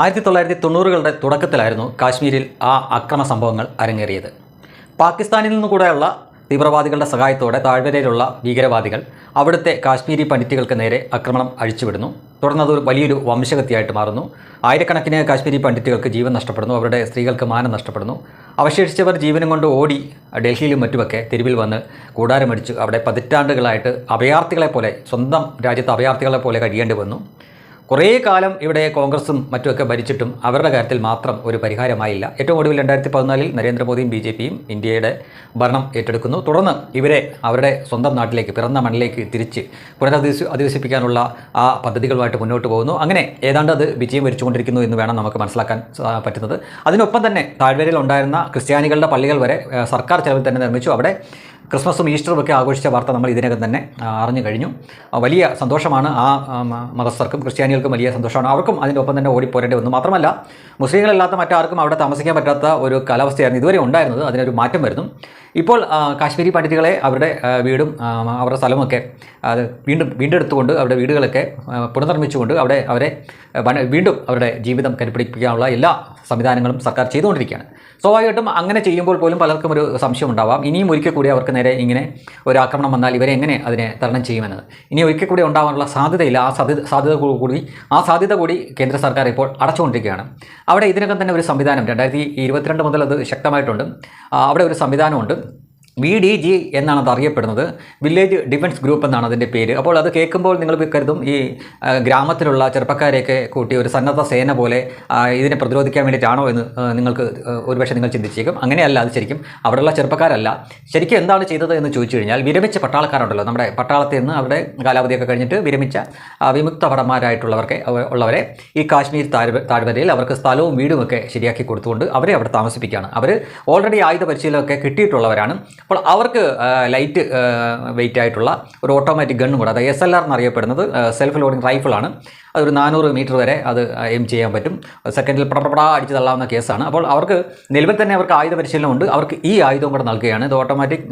ആയിരത്തി തൊള്ളായിരത്തി തൊണ്ണൂറുകളുടെ തുടക്കത്തിലായിരുന്നു കാശ്മീരിൽ ആ അക്രമ സംഭവങ്ങൾ അരങ്ങേറിയത്. പാകിസ്ഥാനിൽ നിന്ന് കൂടെയുള്ള തീവ്രവാദികളുടെ സഹായത്തോടെ താഴ്വരയിലുള്ള ഭീകരവാദികൾ അവിടുത്തെ കാശ്മീരി പണ്ഡിറ്റുകൾക്ക് നേരെ ആക്രമണം അഴിച്ചുവിടുന്നു. തുടർന്ന് അതൊരു വലിയൊരു വംശഗതിയായിട്ട് മാറുന്നു. ആയിരക്കണക്കിന് കാശ്മീരി പണ്ഡിറ്റുകൾക്ക് ജീവൻ നഷ്ടപ്പെടുന്നു. അവരുടെ സ്ത്രീകൾക്ക് മാനം നഷ്ടപ്പെടുന്നു. അവശേഷിച്ചവർ ജീവനും കൊണ്ട് ഓടി ഡൽഹിയിലും മറ്റുമൊക്കെ തെരുവിൽ വന്ന് കൂടാരമടിച്ചു. അവിടെ പതിറ്റാണ്ടുകളായിട്ട് അഭയാർത്ഥികളെ പോലെ സ്വന്തം രാജ്യത്തെ അഭയാർത്ഥികളെ പോലെ കഴിയേണ്ടി വന്നു. കുറേ കാലം ഇവിടെ കോൺഗ്രസും മറ്റുമൊക്കെ ഭരിച്ചിട്ടും അവരുടെ കാര്യത്തിൽ മാത്രം ഒരു പരിഹാരമായില്ല. ഏറ്റവും ഒടുവിൽ രണ്ടായിരത്തി പതിനാലിൽ നരേന്ദ്രമോദിയും ബി ജെ പിയും ഇന്ത്യയുടെ ഭരണം ഏറ്റെടുക്കുന്നു. തുടർന്ന് ഇവരെ അവരുടെ സ്വന്തം നാട്ടിലേക്ക് പിറന്ന മണ്ണിലേക്ക് തിരിച്ച് പുനരധിവസ അധിവസിപ്പിക്കാനുള്ള ആ പദ്ധതികളുമായിട്ട് മുന്നോട്ട് പോകുന്നു. അങ്ങനെ ഏതാണ്ട് അത് വിജയം വരിച്ചുകൊണ്ടിരിക്കുന്നു എന്ന് വേണം നമുക്ക് മനസ്സിലാക്കാൻ പറ്റുന്നത്. അതിനൊപ്പം തന്നെ താഴ്വരയിൽ ഉണ്ടായിരുന്ന ക്രിസ്ത്യാനികളുടെ പള്ളികൾ വരെ സർക്കാർ ചെലവിൽ തന്നെ നിർമ്മിച്ചു. അവിടെ ക്രിസ്മസും ഈസ്റ്ററും ഒക്കെ ആഘോഷിച്ച വാർത്ത നമ്മൾ ഇതിനകം തന്നെ അറിഞ്ഞു കഴിഞ്ഞു. വലിയ സന്തോഷമാണ് ആ മതസ്ഥർക്കും ക്രിസ്ത്യാനികൾക്കും വലിയ സന്തോഷമാണ്. അവർക്കും അതിന്റെ ഒപ്പം തന്നെ ഓടിപ്പോരേണ്ടി വന്നു. മാത്രമല്ല മുസ്ലിങ്ങളല്ലാത്ത മറ്റാർക്കും അവിടെ താമസിക്കാൻ പറ്റാത്ത ഒരു കാലാവസ്ഥയായിരുന്നു ഇതുവരെ ഉണ്ടായിരുന്നത്. അതിനൊരു മാറ്റം വരുന്നു. ഇപ്പോൾ കാശ്മീരി പണ്ഡിറ്റുകളെ അവരുടെ വീടും അവരുടെ സ്ഥലമൊക്കെ അത് വീണ്ടും വീണ്ടെടുത്തുകൊണ്ട് അവരുടെ വീടുകളൊക്കെ പുനർനിർമ്മിച്ചുകൊണ്ട് അവിടെ അവരെ വീണ്ടും അവരുടെ ജീവിതം കരുപിടിപ്പിക്കാനുള്ള എല്ലാ സംവിധാനങ്ങളും സർക്കാർ ചെയ്തുകൊണ്ടിരിക്കുകയാണ്. സ്വാഭാവികമായിട്ടും അങ്ങനെ ചെയ്യുമ്പോൾ പോലും പലർക്കും ഒരു സംശയം ഉണ്ടാവാം. ഇനിയും ഒരിക്കൽ കൂടി അവർക്ക് നേരെ ഇങ്ങനെ ഒരു ആക്രമണം വന്നാൽ ഇവരെ എങ്ങനെ അതിനെ തരണം ചെയ്യുമെന്നത്? ഇനി ഒരിക്കൽ കൂടി ഉണ്ടാവാനുള്ള സാധ്യതയില്ല. ആ സാധ്യത സാധ്യത കൂടി ആ സാധ്യത കൂടി കേന്ദ്ര സർക്കാർ ഇപ്പോൾ അടച്ചുകൊണ്ടിരിക്കുകയാണ്. അവിടെ ഇതിനകം തന്നെ ഒരു സംവിധാനം രണ്ടായിരത്തി ഇരുപത്തിരണ്ട് മുതൽ അത് ശക്തമായിട്ടുണ്ട്. അവിടെ ഒരു സംവിധാനമുണ്ട്. വി ഡി ജി എന്നാണ് അത് അറിയപ്പെടുന്നത്. വില്ലേജ് ഡിഫൻസ് ഗ്രൂപ്പ് എന്നാണ് അതിന്റെ പേര്. അപ്പോൾ അത് കേൾക്കുമ്പോൾ നിങ്ങൾ കരുതും ഈ ഗ്രാമത്തിലുള്ള ചെറുപ്പക്കാരെയൊക്കെ കൂട്ടി ഒരു സന്നദ്ധ സേന പോലെ ഇതിനെ പ്രതിരോധിക്കാൻ വേണ്ടിയിട്ടാണോ എന്ന് നിങ്ങൾക്ക് ഒരുപക്ഷെ നിങ്ങൾ ചിന്തിച്ചേക്കും. അങ്ങനെയല്ല അത് ശരിക്കും അവിടെയുള്ള ചെറുപ്പക്കാരല്ല. ശരിക്കും എന്താണ് ചെയ്തത് എന്ന് ചോദിച്ചു കഴിഞ്ഞാൽ വിരമിച്ച പട്ടാളക്കാരുണ്ടല്ലോ നമ്മുടെ പട്ടാളത്തിൽ നിന്ന് അവരുടെ കാലാവധിയൊക്കെ കഴിഞ്ഞിട്ട് വിരമിച്ച വിമുക്ത ഭടന്മാരായിട്ടുള്ളവർക്ക് ഉള്ളവരെ ഈ കാശ്മീർ താഴ്വരയിൽ അവർക്ക് സ്ഥലവും വീടുമൊക്കെ ശരിയാക്കി കൊടുത്തുകൊണ്ട് അവരെ അവിടെ താമസിപ്പിക്കുകയാണ്. അവർ ഓൾറെഡി ആയുധ പരിശീലനമൊക്കെ കിട്ടിയിട്ടുള്ളവരാണ്. അപ്പോൾ അവർക്ക് ലൈറ്റ് വെയിറ്റ് ആയിട്ടുള്ള ഒരു ഓട്ടോമാറ്റിക് ഗണ്ണും കൂടെ അതായത് എസ് എൽ ആർ എന്നറിയപ്പെടുന്നത് സെൽഫ് ലോഡിംഗ് റൈഫിളാണ് അതൊരു നാനൂറ് മീറ്റർ വരെ അത് എയിം ചെയ്യാൻ പറ്റും. സെക്കൻഡിൽ പടപടാ അടിച്ച് തള്ളാവുന്ന കേസാണ്. അപ്പോൾ അവർക്ക് നിലവിൽ തന്നെ അവർക്ക് ആയുധ പരിശീലനമുണ്ട്. അവർക്ക് ഈ ആയുധം കൂടെ നൽകുകയാണ്. ഇത് ഓട്ടോമാറ്റിക്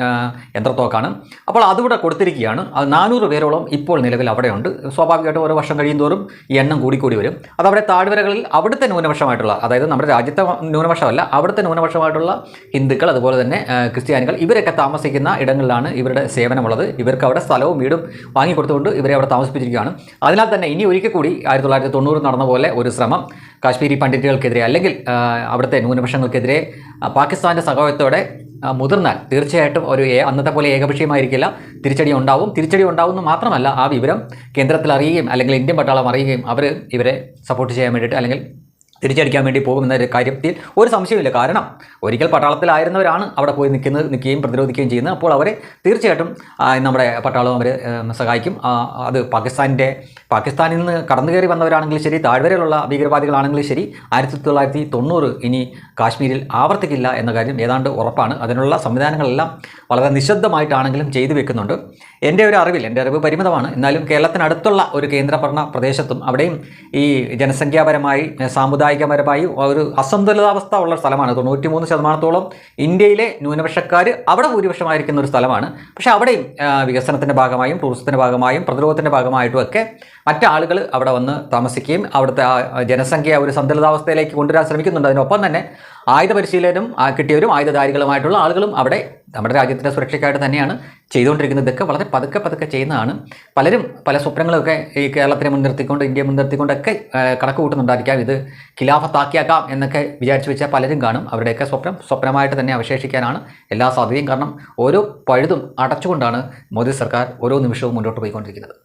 യന്ത്രത്തോക്കാണ്. അപ്പോൾ അതുകൂടെ കൊടുത്തിരിക്കുകയാണ്. അത് നാനൂറ് പേരോളം ഇപ്പോൾ നിലവിൽ അവിടെയുണ്ട്. സ്വാഭാവികമായിട്ടും ഓരോ വർഷം കഴിയുന്തോറും ഈ എണ്ണം കൂടിക്കൂടി വരും. അത് അവിടെ താഴ്വരകളിൽ അവിടുത്തെ ന്യൂനപക്ഷമായിട്ടുള്ള അതായത് നമ്മുടെ രാജ്യത്തെ ന്യൂനപക്ഷമല്ല അവിടുത്തെ ന്യൂനപക്ഷമായിട്ടുള്ള ഹിന്ദുക്കൾ അതുപോലെ തന്നെ ക്രിസ്ത്യാനികൾ ഇവരൊക്കെ താമസിക്കുന്ന ഇടങ്ങളിലാണ് ഇവരുടെ സേവനമുള്ളത്. ഇവർക്ക് അവിടെ സ്ഥലവും വീടും വാങ്ങിക്കൊടുത്തുകൊണ്ട് ഇവരെ അവിടെ താമസിപ്പിച്ചിരിക്കുകയാണ്. അതിനാൽ തന്നെ ഇനി ഒരിക്കൽ കൂടി ആയിരത്തി തൊള്ളായിരത്തി തൊണ്ണൂറ് നടന്ന പോലെ ഒരു ശ്രമം. കാശ്മീരി പണ്ഡിറ്റുകൾക്കെതിരെ അല്ലെങ്കിൽ അവിടുത്തെ ന്യൂനപക്ഷങ്ങൾക്കെതിരെ പാകിസ്ഥാന്റെ സഹായത്തോടെ മുതിർന്നാൽ തീർച്ചയായിട്ടും ഒരു അന്നത്തെ പോലെ ഏകപക്ഷീയമായിരിക്കില്ല. തിരിച്ചടി ഉണ്ടാവും. തിരിച്ചടി ഉണ്ടാവുമെന്ന് മാത്രമല്ല ആ വിവരം കേന്ദ്രത്തിൽ അറിയുകയും അല്ലെങ്കിൽ ഇന്ത്യൻ പട്ടാളം അറിയുകയും അവർ ഇവരെ സപ്പോർട്ട് ചെയ്യാൻ വേണ്ടിയിട്ട് അല്ലെങ്കിൽ തിരിച്ചടിക്കാൻ വേണ്ടി പോകുമെന്ന കാര്യത്തിൽ ഒരു സംശയമില്ല കാരണം ഒരിക്കൽ പട്ടാളത്തിലായിരുന്നവരാണ് അവിടെ പോയി നിൽക്കുന്നത് നിൽക്കുകയും പ്രതിരോധിക്കുകയും ചെയ്യുന്നത്. അപ്പോൾ അവരെ തീർച്ചയായിട്ടും നമ്മുടെ പട്ടാളം അവരെ സഹായിക്കും. അത് പാകിസ്ഥാനിന്റെ പാകിസ്ഥാനിൽ നിന്ന് കടന്നു കയറി വന്നവരാണെങ്കിലും ശരി താഴ്വരയിലുള്ള ഭീകരവാദികളാണെങ്കിലും ശരി ആയിരത്തി തൊള്ളായിരത്തി തൊണ്ണൂറ് ഇനി കാശ്മീരിൽ ആവർത്തിക്കില്ല എന്ന കാര്യം ഏതാണ്ട് ഉറപ്പാണ്. അതിനുള്ള സംവിധാനങ്ങളെല്ലാം വളരെ നിശബ്ദമായിട്ടാണെങ്കിലും ചെയ്തു വെക്കുന്നുണ്ട്. എന്റെ ഒരു അറിവിൽ എന്റെ അറിവ് പരിമിതമാണ്. എന്നാലും കേരളത്തിനടുത്തുള്ള ഒരു കേന്ദ്രഭരണ പ്രദേശത്തും അവിടെയും ഈ ജനസംഖ്യാപരമായി ഏഹ് സാമുദായികപരമായി ഒരു അസന്തുലിതാവസ്ഥ ഉള്ള സ്ഥലമാണ്. തൊണ്ണൂറ്റി മൂന്ന് ശതമാനത്തോളം ഇന്ത്യയിലെ ന്യൂനപക്ഷക്കാർ അവിടെ ഭൂരിപക്ഷമായിരിക്കുന്ന ഒരു സ്ഥലമാണ്. പക്ഷേ അവിടെയും വികസനത്തിന്റെ ഭാഗമായും ടൂറിസത്തിന്റെ ഭാഗമായും പ്രതിരോധത്തിന്റെ ഭാഗമായിട്ടും ഒക്കെ മറ്റാളുകൾ അവിടെ വന്ന് താമസിക്കുകയും അവിടുത്തെ ജനസംഖ്യ ഒരു സന്തുലിതാവസ്ഥയിലേക്ക് കൊണ്ടുവരാൻ ശ്രമിക്കുന്നുണ്ട്. അതിനൊപ്പം തന്നെ ആയുധ പരിശീലനം കിട്ടിയവരും ആയുധധാരികളുമായിട്ടുള്ള ആളുകളും അവിടെ നമ്മുടെ രാജ്യത്തിന്റെ സുരക്ഷയ്ക്കായിട്ട് തന്നെയാണ് ചെയ്തുകൊണ്ടിരിക്കുന്നത്. ഇതൊക്കെ വളരെ പതുക്കെ പതുക്കെ ചെയ്യുന്നതാണ്. പലരും പല സ്വപ്നങ്ങളൊക്കെ ഈ കേരളത്തിനെ മുൻനിർത്തിക്കൊണ്ട് ഇന്ത്യയെ മുൻനിർത്തിക്കൊണ്ടൊക്കെ കണക്ക് കൂട്ടുന്നുണ്ടായിരിക്കാം ഇത് ഖിലാഫത്താക്കിയാക്കാം എന്നൊക്കെ വിചാരിച്ചു വെച്ചാൽ പലരും കാണും. അവരുടെയൊക്കെ സ്വപ്നം സ്വപ്നമായിട്ട് തന്നെ അവശേഷിക്കാനാണ് എല്ലാ സാധ്യതയും. കാരണം ഓരോ പഴുതും അടച്ചുകൊണ്ടാണ് മോദി സർക്കാർ ഓരോ നിമിഷവും മുന്നോട്ട് പോയിക്കൊണ്ടിരിക്കുന്നത്.